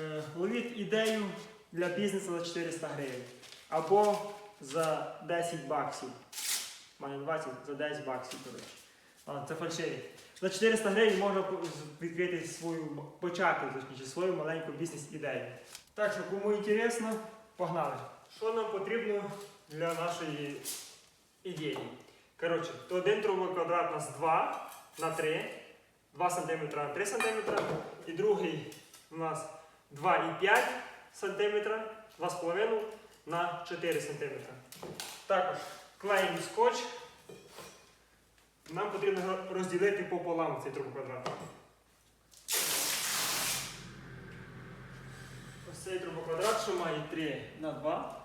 Е, ловіть ідею для бізнесу за 400 гривень. Або за 10 баксів. Маю на увазі за 10 баксів, коротше. Це фальшиві. За 400 гривень можна відкрити свою, почати точніше, свою маленьку бізнес-ідею. Так що, кому інтересно, погнали. Що нам потрібно для нашої ідеї? Коротше, то один трубоквадрат у нас 2 на 3, 2 см на 3 см, і другий у нас 2,5 см, 2,5 на 4 см. Також клеїмо скотч. Нам потрібно розділити пополам цей трубоквадрат. Ось цей трубоквадрат, що має 3 на 2,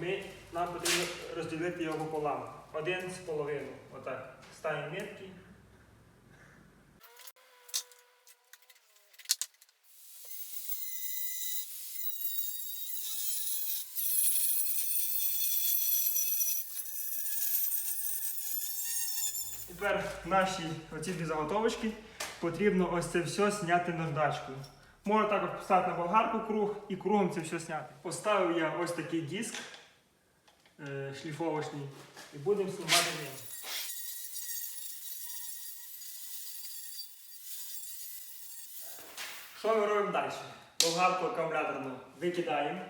ми, нам потрібно розділити його пополам. Один з половину. Отак. Ставимо метки. Тепер наші оці дві заготовочки потрібно ось це все зняти наждачкою. Можна також поставити на болгарку круг і кругом це все зняти. Поставив я ось такий диск е, шліфовочний і будемо знімати ним. Що ми робимо далі? Болгарку акумуляторну викидаємо,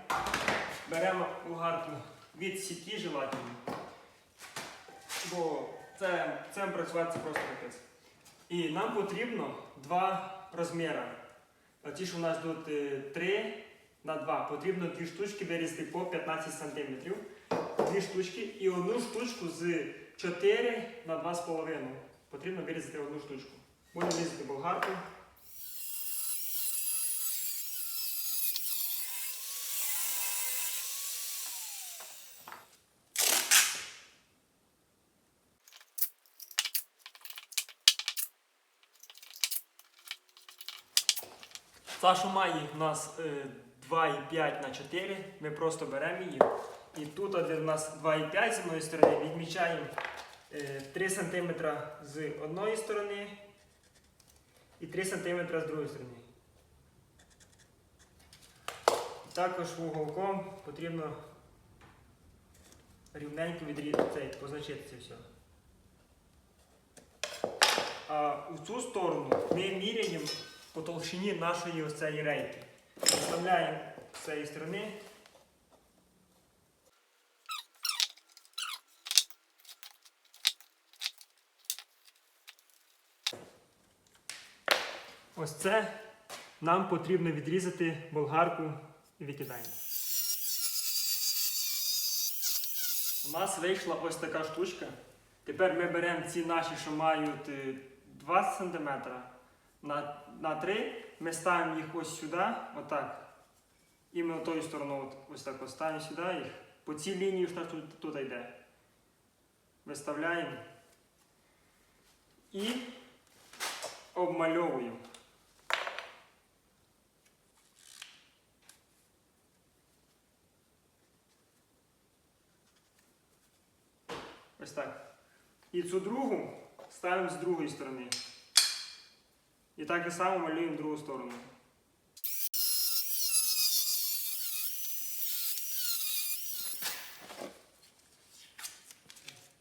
беремо болгарку від сіті желательно, бо це, це працювати це просто капець. І нам потрібно два розміри. Ті, що у нас тут 3 на 2, потрібно дві штучки вирізати по 15 см. Дві штучки і одну штучку з 4 на 2,5. Потрібно вирізати одну штучку. Будемо різати болгарку. Та, що має у нас е, 2,5 на 4, ми просто беремо її. І тут, у нас 2,5 з одної сторони, відмічаємо е, 3 см з одної сторони і 3 см з другої сторони. Також вуголком потрібно рівненько відрізати позначити це все. А в цю сторону ми міряємо по толщині нашої цієї рейки. Вставляємо з цієї сторони. Ось це нам потрібно відрізати болгарку і викидаємо. У нас вийшла ось така штучка. Тепер ми беремо ці наші, що мають е, 2 см на, на 3, ми ставимо їх ось сюди, отак. Іменно тою стороною, от, ось так ось ставимо сюди їх. По цій лінії що тут, тут йде. Виставляємо і обмальовуємо. Ось так. І цю другу ставимо з другої сторони. І так же само малюємо другу сторону.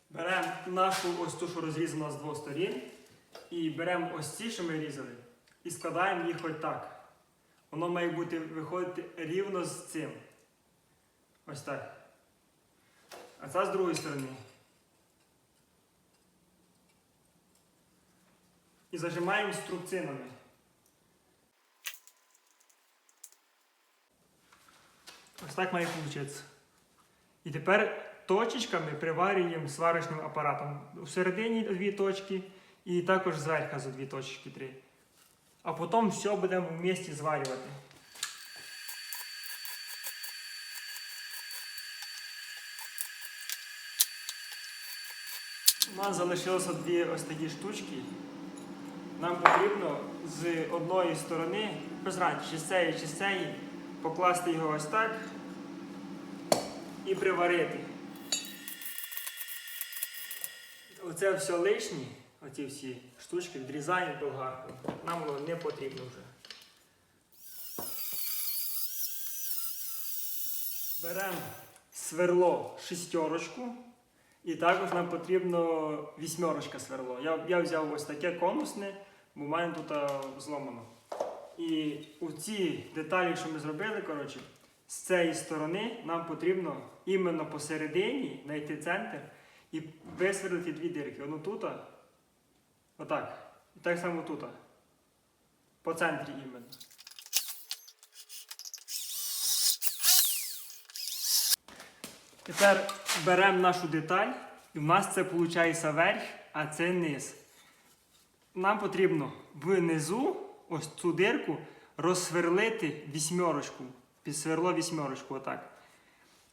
Беремо нашу ось ту, що розрізана з двох сторін. І беремо ось ці, що ми різали, і складаємо їх ось так. Воно має бути виходити рівно з цим. Ось так. А це з другої сторони. І зажимаємо струбцинами. Ось так має вийти. І тепер точечками приварюємо сварочним апаратом. У середині дві точки і також зверху за дві точки три. А потім все будемо в місті зварювати. У нас залишилося дві ось такі штучки нам потрібно з одної сторони, без раді, чи з цієї, чи з цієї, покласти його ось так і приварити. Оце все лишнє, оці всі штучки відрізаємо болгарку. Нам воно не потрібно вже. Беремо сверло шістерочку. І також нам потрібно вісьмерочка сверло. Я, я взяв ось таке конусне, бо мене тут зломано. І у ці деталі, що ми зробили, коротше, з цієї сторони нам потрібно іменно посередині знайти центр і висверлити дві дирки. Одну тут, отак. І так само тут. По центрі іменно. Тепер беремо нашу деталь, і в нас це виходить верх, а це низ. Нам потрібно внизу ось цю дирку розсверлити вісьмерочку. Під сверло вісьмерочку, отак.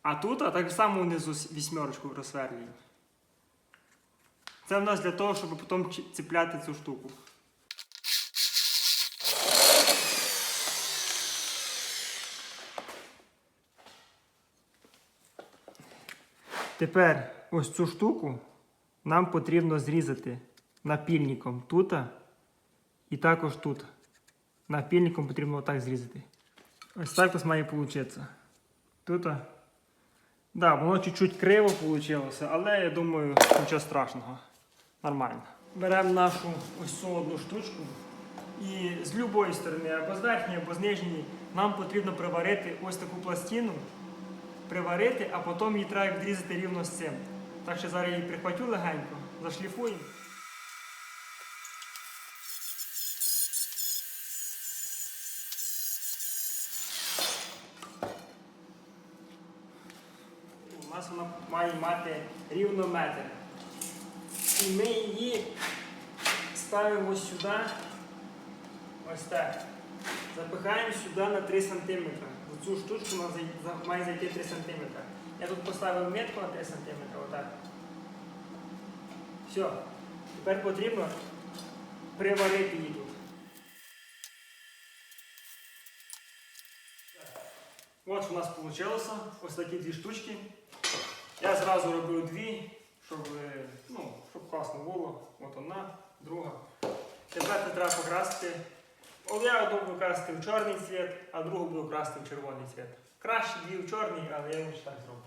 А тут а так само внизу вісьмерочку розсверлюємо. Це в нас для того, щоб потім цепляти цю штуку. Тепер ось цю штуку нам потрібно зрізати напільником тут і також тут. Напільником потрібно отак зрізати. Ось так ось має вийти. Тут. Да, воно чуть-чуть криво вийшло, але я думаю, нічого страшного. Нормально. Беремо нашу ось цю одну штучку. І з будь-якої сторони, або з верхньої, або з нижньої, нам потрібно приварити ось таку пластину приварити, а потім її треба відрізати рівно з цим. Так що зараз її прихватю легенько, зашліфуємо. У нас вона має мати рівно метр. І ми її ставимо сюди, ось так. Запихаємо сюди на 3 см. Цю штучку має зайти 3 см. Я тут поставив метку на 3 см. Отак. Все. Тепер потрібно приварити її тут. От у нас вийшло ось такі дві штучки. Я зразу робив дві, щоб, е, ну, щоб класно було. От одна, друга. Тепер треба покрасити. Я одну буду красити в чорний цвіт, а другу буду красити в червоний цвіт. Краще дві в чорний, але я лише так зроблю.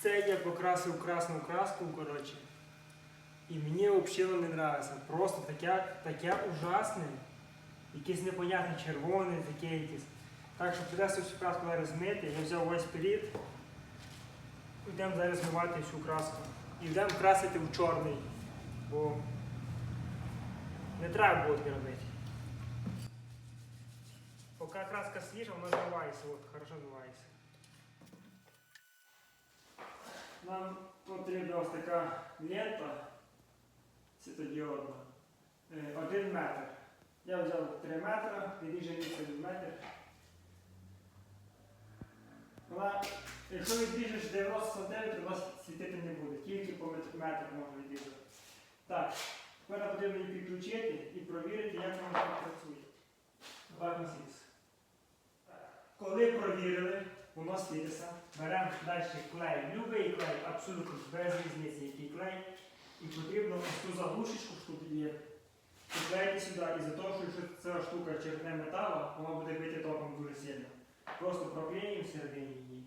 Це я покрасив красну краску, коротше. І мені взагалі не подобається. Просто таке, таке ужасне. Якесь непонятне червоне, таке якесь. Так що придеться всю краску зараз. Я взяв весь пеліт. Йдемо зараз змивати всю краску. І йдемо красити в чорний. Бо не треба було робити. Поки краска свіжа, вона змивається, от, хорошо змивається. Нам потрібна ось така лента світодіодна. Е, Один метр. Я взяв 3 метри, відріжений один метр. Вона, якщо відріжеш 90 см, вона світити не буде, тільки по мет- метру можна відрізати. Так, тепер потрібно її підключити і провірити, як вона працює. На. Коли провірили, воно світиться, беремо далі клей, любий клей, абсолютно без різниці, який клей. І потрібно ось цю заглушечку, що тут є, приклеїти сюди. І за того, що ця штука черпне металу, вона буде бити током дуже сильно. Просто проклеїмо всередині її.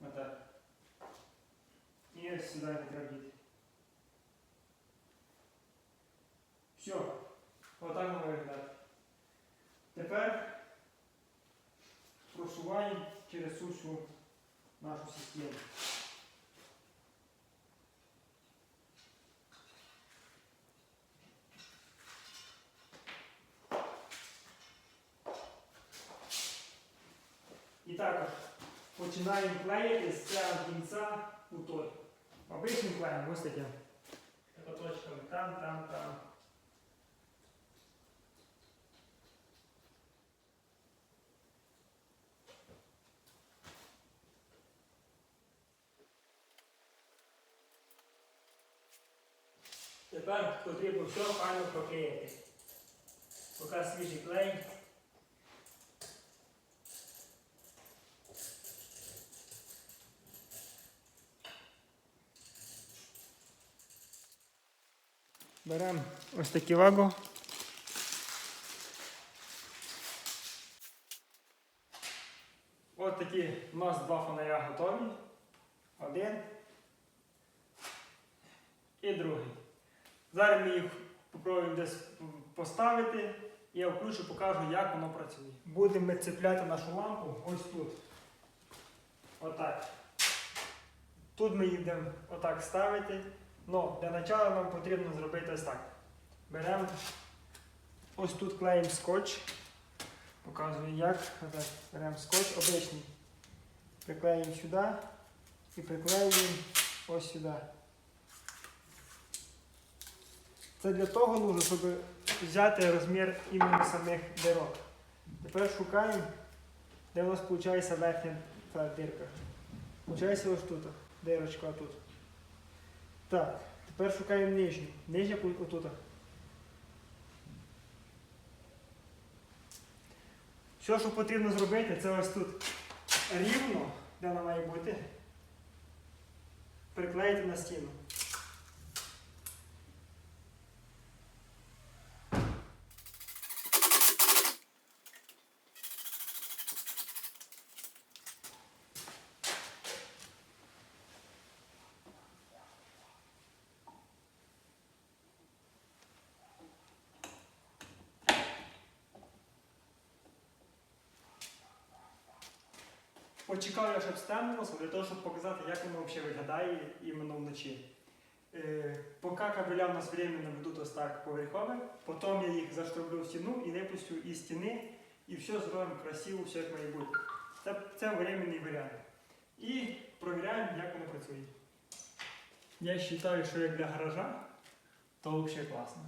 Отак. І ось сюди не треба діти. Все. Отак воно виглядає. Тепер просуваємо через всю нашу систему. І також починаємо клеїти з цього кінця у той. Обичним клеєм ось таке. Точками там, там, там. Тепер потрібно все файно проклеїти. Поки свіжий клей. Беремо ось такі ваго. Ось такі у нас два фонаря готові. Один і другий. Зараз ми їх спробуємо десь поставити і я включу, покажу, як воно працює. Будемо ми цепляти нашу лампу ось тут. Отак. Тут ми їх будемо отак ставити. Ну, для початку нам потрібно зробити ось так. Беремо ось тут клеїмо скотч. Показую як. Беремо скотч обичний. Приклеїмо сюди і приклеюємо ось сюди. Це для того нужно, щоб взяти розмір іменно самих дирок. Тепер шукаємо, де у нас виходить верхня дирка. Получається ось тут. Дирочка тут. Так, тепер шукаємо нижню. Нижня отут. Все, що потрібно зробити, це ось тут рівно, де вона має бути, приклеїти на стіну. Почекав щоб стемнилося, для того, щоб показати, як воно взагалі виглядає іменно вночі. Е, поки кабеля в нас временно ведуть ось так поверхове, потім я їх заштроблю в стіну і випустю із стіни, і все зробимо красиво, все як має бути. Це, це временний варіант. І провіряємо, як воно працює. Я вважаю, що як для гаража, то взагалі класно.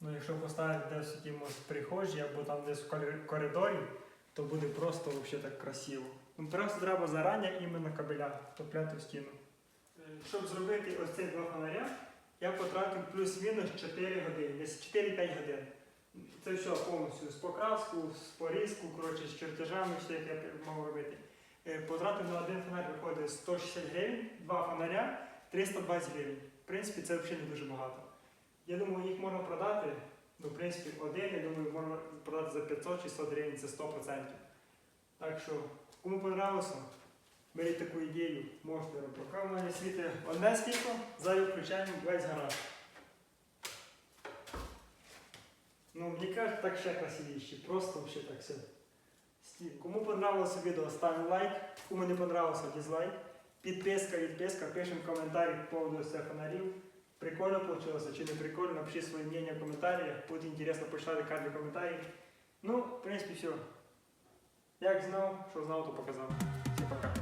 Ну, якщо поставити десь в прихожі або там десь в коридорі- то буде просто вообще так красиво. Просто треба зарані іменно кабеля втопляти в стіну. Е, Щоб зробити ось ці два фонаря, я потратив плюс-мінус 4 години, десь 4-5 годин. Це все повністю з покраску, з порізку, коротше, з чертежами, все як я можу робити. Е, Потратив на один фонарь виходить 160 гривень, два фонаря 320 гривень. В принципі, це взагалі не дуже багато. Я думаю, їх можна продати. Ну, в принципі, один, я думаю, можна продати за 500 чи 100 гривень, це 100%. Так що, кому понравилося, беріть таку ідею, можете робити. Поки в мене світить одне світло, зараз включаємо весь гараж. Ну, мені кажуть, так ще красивіше, просто ще так все. Кому понравилося відео, ставимо лайк, кому не понравилося, дизлайк. Підписка, відписка, пишемо коментарі по поводу цих фонарів. Прикольно получилось чи не прикольно, напиши своє мнение в коментарях. Буде інтересно почитати кожен коментарі. Ну, в принципі, все. Як знав, що знав, то показав. Всім пока.